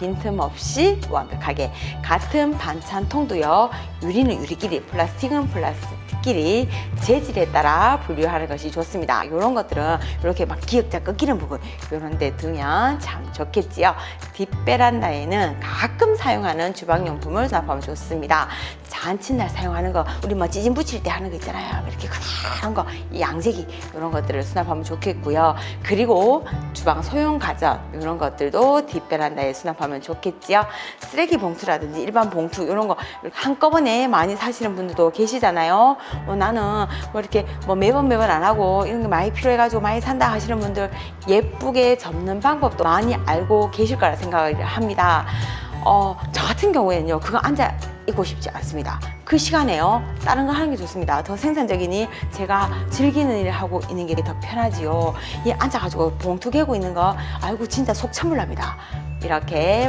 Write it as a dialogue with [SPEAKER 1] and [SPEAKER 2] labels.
[SPEAKER 1] 빈틈없이 완벽하게 같은 반찬 통도요. 유리는 유리끼리, 플라스틱은 플라스틱끼리 재질에 따라 분류하는 것이 좋습니다. 이런 것들은 이렇게 막 기역자 꺾이는 부분 이런 데 두면 참 좋겠지요. 뒷베란다에는 가끔 사용하는 주방용품을 수납하면 좋습니다. 잔칫날 사용하는 거 우리 뭐 찌진 붙일 때 하는 거 있잖아요. 이렇게 크다란 거, 이 양재기 이런 것들을 수납하면 좋겠고요. 그리고 주방 소형 가전 이런 것들도 뒷베란다에 수납하면 좋겠지요. 쓰레기 봉투라든지 일반 봉투 이런 거 한꺼번에 많이 사시는 분들도 계시잖아요. 어, 나는 뭐 이렇게 뭐 매번 매번 안 하고 이런 게 많이 필요해가지고 많이 산다 하시는 분들 예쁘게 접는 방법도 많이 알고 계실 거라 생각을 합니다. 어, 저 같은 경우에는요, 그거 앉아 있고 싶지 않습니다. 그 시간에요, 다른 거 하는 게 좋습니다. 더 생산적인 일, 제가 즐기는 일을 하고 있는 게 더 편하지요. 이 앉아가지고 봉투 개고 있는 거, 아이고, 진짜 속 찬물 납니다. 이렇게